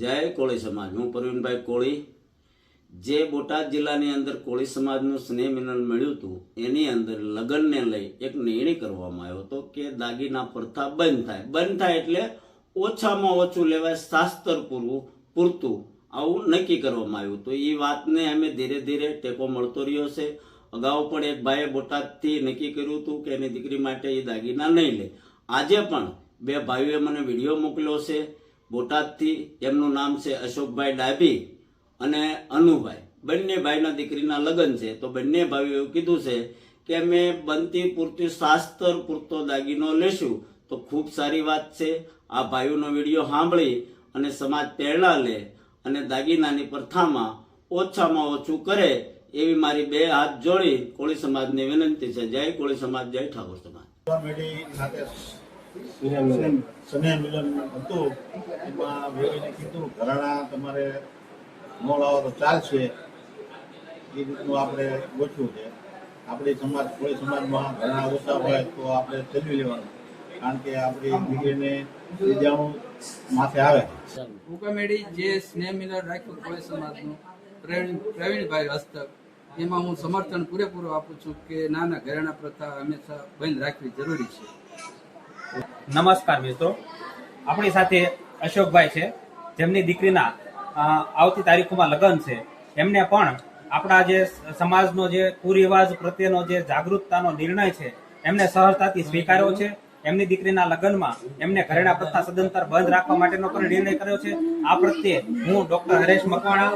જય કોળી સમાજ. હું પ્રવીણભાઈ કોળી. જે બોટાદ જિલ્લાની અંદર કોળી સમાજનું સ્નેહ મિલન મળ્યું હતું, એની અંદર લગ્નને લઈ એક નિર્ણય કરવામાં આવ્યો હતો કે દાગીના પ્રથા બંધ થાય. બંધ થાય એટલે ઓછામાં ઓછું લેવાય શાસ્ત્ર પૂરવું, પૂરતું આવું નક્કી કરવામાં આવ્યું. તો એ વાતને અમે ધીરે ધીરે ટેકો મળતો રહ્યો છે. અગાઉ પણ એક ભાઈએ બોટાદથી નક્કી કર્યું હતું કે એની દીકરી માટે એ દાગીના નહીં લે. આજે પણ બે ભાઈઓએ મને વીડિયો મોકલ્યો છે. બોટાદથી, એમનું નામ છે અશોકભાઈ ડાભી અને અનુભાઈ. બંને ભાઈના દીકરીના લગ્ન છે. તો બંને ભાઈઓ એવું કીધું છે કે અમે બનતી પૂરતી શાસ્ત્ર પૂરતો દાગીનો લેશું. તો ખૂબ સારી વાત છે. આ ભાઈઓનો વીડિયો સાંભળી અને સમાજ પ્રેરણા લે અને દાગીનાની પ્રથામાં ઓછામાં ઓછું કરે એવી મારી બે હાથ જોડી કોળી સમાજની વિનંતી છે. જય કોળી સમાજ, જય ઠાકોર સમાજ. માથે આવે ઉકામેડી જે સ્નેહ મિલન રાખ્યું કોઈ સમાજનું, પ્રવીણ પ્રવીણભાઈ હસ્તક, એમાં હું સમર્થન પૂરેપૂરું આપું છું કે નાના ઘરેણા પ્રથા હંમેશા બંધ રાખવી જરૂરી છે. નમસ્કાર મિત્રો. આપણી સાથે અશોકભાઈ છે. જેમની દીકરીના આવતી તારીખોમાં લગ્ન છે. એમને પણ આપણા જે સમાજનો જે કુરિવાજ પ્રત્યેનો જે જાગૃતતાનો નિર્ણય છે, એમને સહજતાથી સ્વીકાર્યો છે. એમની દીકરીના લગ્નમાં એમને ઘરેણા પ્રથા સદંતર બંધ રાખવા માટેનો પણ નિર્ણય કર્યો છે. આ પ્રત્યે હું ડોક્ટર હરેશ મકવાણા